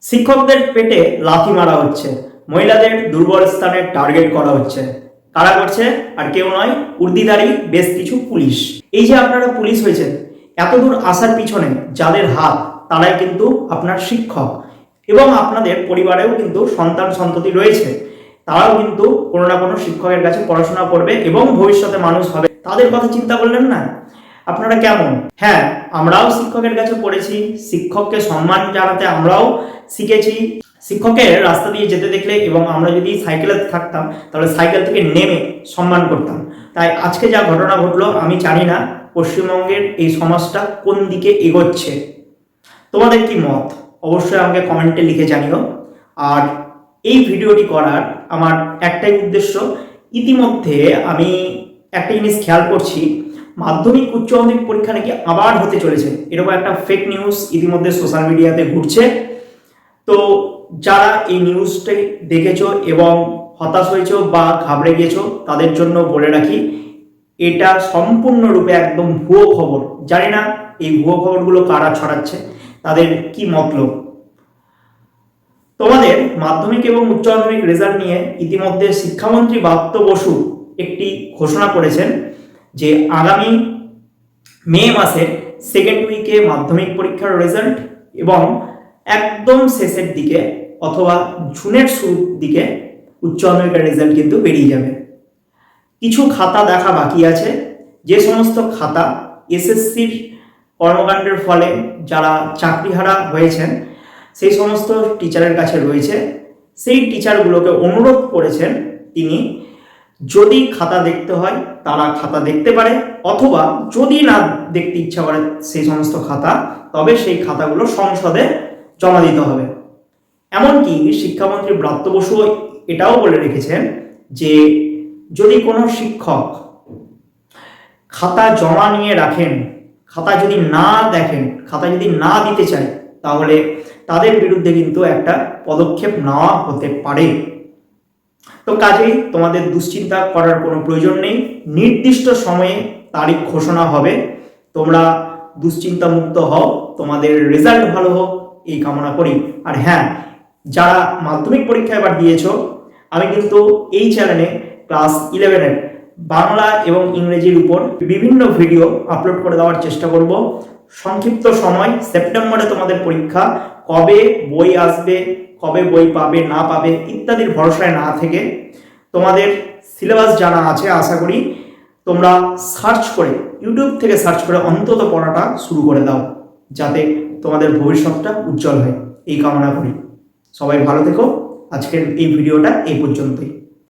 শিক্ষকদের পেটে লাথি মারা হচ্ছে। মহিলাদের দুর্বল স্থানে টার্গেট করা হচ্ছে। কারা করছে? আর কেউ নয়, উর্দিদারি, বেশ কিছু পুলিশ। এই যে আপনারা পুলিশ হয়েছেন, এতদূর আসার পিছনে যাদের হাত, তারাই কিন্তু আপনার শিক্ষক। এবং আপনাদের পরিবারেও কিন্তু সন্তান সন্ততি রয়েছে। তারাও কিন্তু কোনো না কোনো শিক্ষকের কাছে পড়াশোনা করবে এবং ভবিষ্যতে মানুষ হবে। তাদের কথা চিন্তা করলেন না? আপনারা কেমন? হ্যাঁ আমরাও শিক্ষকের কাছে পড়েছি, শিক্ষককে সম্মান জানাতে আমরাও শিখেছি। শিক্ষকের রাস্তা দিয়ে যেতে দেখলে এবং আমরা যদি সাইকেলে থাকতাম, তাহলে সাইকেল থেকে নেমে সম্মান করতাম। তাই আজকে যা ঘটনা ঘটলো, আমি জানি না পশ্চিমবঙ্গের এই সমাজটা কোন দিকে এগোচ্ছে। তোমাদের কি মত? অবশ্যই আমাকে কমেন্টে লিখে জানিও। আর এই ভিডিওটি করার আমার একটাই উদ্দেশ্য, ইতিমধ্যে আমি একটা জিনিস খেয়াল করছি মাধ্যমিক, উচ্চ মাধ্যমিক পরীক্ষা নাকি আবার হতে চলেছে। এরকম একটা ফেক নিউজ ইতিমধ্যে সোশ্যাল মিডিয়াতে ঘুরছে। তো যারা এই নিউজটি দেখেছ এবং হতাশ হয়েছো বা ঘাবড়ে গিয়েছো, তাদের জন্য বলে রাখি, এটা সম্পূর্ণরূপে একদম ভুয়ো খবর। জানি না এই ভুয়ো খবরগুলো কারা ছড়াচ্ছে, তাদের কি মতলব? তোমাদের মাধ্যমিক এবং উচ্চ মাধ্যমিক রেজাল্ট নিয়ে ইতিমধ্যে শিক্ষামন্ত্রী বাপ্ত বসু একটি ঘোষণা করেছেন। যে আগামী মে মাসের সেকেন্ড উইকে মাধ্যমিক পরীক্ষার রেজাল্ট এবং একদম শেষের দিকে অথবা জুনের শুরুর দিকে উচ্চ মাধ্যমিকের রেজাল্ট কিন্তু বেরিয়ে যাবে। কিছু খাতা দেখা বাকি আছে। যে সমস্ত খাতা এসএসসির কর্মকাণ্ডের ফলে যারা চাকরিহারা হয়েছেন, সেই সমস্ত টিচারের কাছে রয়েছে। সেই টিচারগুলোকে অনুরোধ করেছেন তিনি যদি খাতা দেখতে হয়, তারা খাতা দেখতে পারে, অথবা যদি না দেখতে ইচ্ছা করে সেই সমস্ত খাতা, তবে সেই খাতাগুলো সংসদে জমা দিতে হবে। এমনকি শিক্ষামন্ত্রী ব্রাত্য বসু এটাও বলে রেখেছেন যে, যদি কোনো শিক্ষক খাতা জমা নিয়ে রাখেন, খাতা যদি না দেখেন, খাতা যদি না দিতে চায়, তাহলে তাদের বিরুদ্ধে কিন্তু একটা পদক্ষেপ নেওয়া হতে পারে। তো কাজেই তোমাদের দুশ্চিন্তা করার কোনো প্রয়োজন নেই। নির্দিষ্ট সময়ে তারিখ ঘোষণা হবে। তোমরা দুশ্চিন্তা মুক্ত হও, তোমাদের রেজাল্ট ভালো হোক, এই কামনা করি। আর হ্যাঁ যারা মাধ্যমিক পরীক্ষা এবার দিয়েছ, আমি কিন্তু এই চ্যানেলে ক্লাস ইলেভেনের বাংলা এবং ইংরেজির উপর বিভিন্ন ভিডিও আপলোড করে দেওয়ার চেষ্টা করব। সংক্ষিপ্ত সময় সেপ্টেম্বরে তোমাদের পরীক্ষা, কবে বই আসবে কবে বই পাবে, না পাবে ইত্যাদির ভরসায় না থেকে তোমাদের সিলেবাস জানা আছে, আশা করি তোমরা সার্চ করে ইউটিউব থেকে সার্চ করে অন্তত পড়াটা শুরু করে দাও, যাতে তোমাদের ভবিষ্যৎটা উজ্জ্বল হয়। এই কামনা করি। সবাই ভালো থেকো। আজকের এই ভিডিওটা এই পর্যন্তই।